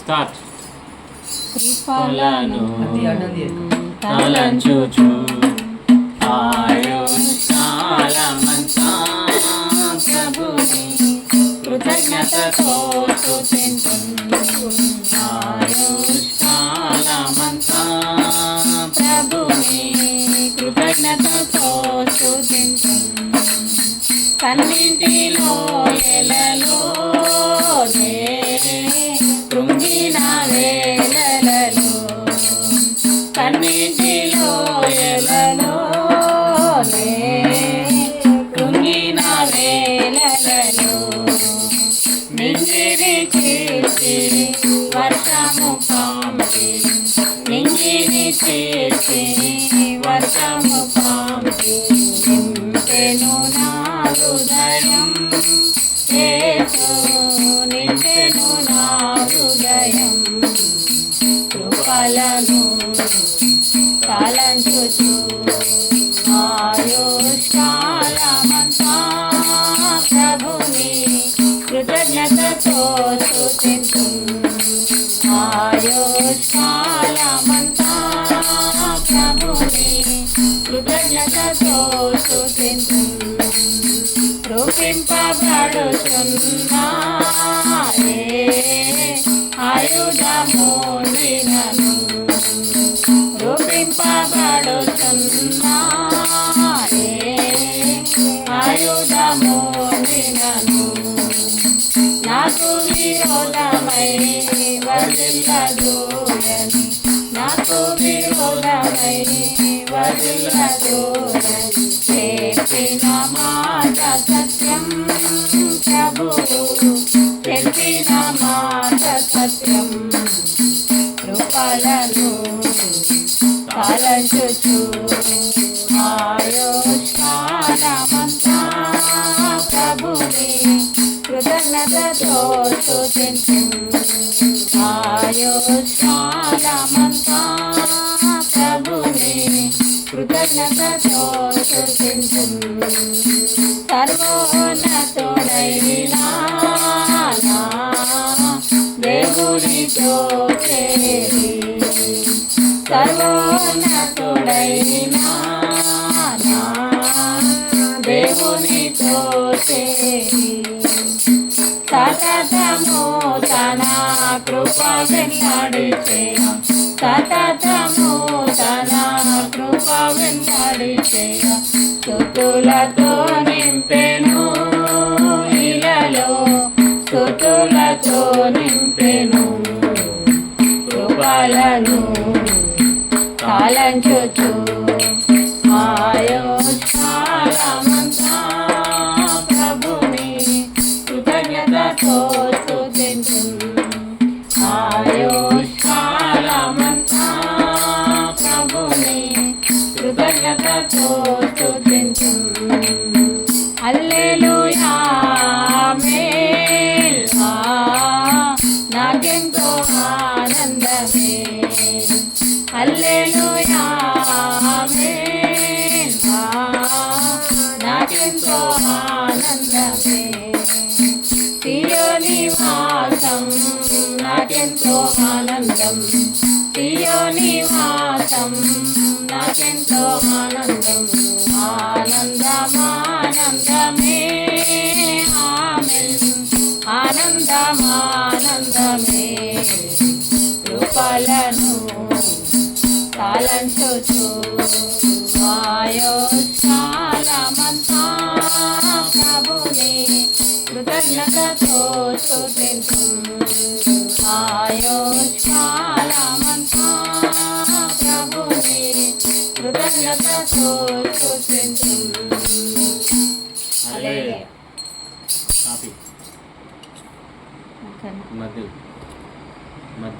Start కృపలను తలంచుచు ప్రభుని. ఆయుష్కాలమంతా ప్రభుని స్తుతింతును. కన్నింటిలో ఎలలో కన్నింటిలో ఎలలో కృంగిన వేలలో నింగిని చేసి వర్షము పంపి నింగిని చేసి వర్షము పంపి. నింపెను నా హృదయం నింపెను కృతజ్ఞతతో స్తుతింతు ఆయుష్కాలమంతా ప్రభుని కృతజ్ఞతతో స్తుతింతు రూపింపబడుతున్నారే ఆయుధము నినను. రూపింపబడుతున్నారే ఆయుధము నాకు విరోధమై వదిలదూరని నాకు విరోధమై వదిలదూరని చెప్పిన మాట సత్యం ప్రభువు చెప్పిన మాట సత్యం కృపలను పాలచుచు. ఆయుష్కాలమంతా స్తుతించు ఆయుష్కాలమంతా ప్రభుని కృతజ్ఞతతో స్తుతించు సర్వోన్నతుడైనా దేవునితో చేరి సర్వోన్నతుడైనా దేవునితో చేరి సతతము తన కృప వెంబడిచేయ సతతము తన కృప వెంబడిచేయ స్థుతులతో నింపెను ఇలలో. స్థుతులతో నింపెను కృపలను కాలంచుచు ఆనందమే సియోని ఆ వాసం నాకెంతో ఆనందం. ప్రియో నివాసం నాకెంతో ఆనందం. ఆనందమానందమే. ఆమె. ఆనందమానందమే. కృపలను తాళంచుచు ఆయోశాలమంతా ప్రభుని కృతజ్ఞతతో చూపించు మధ్య. మధ్య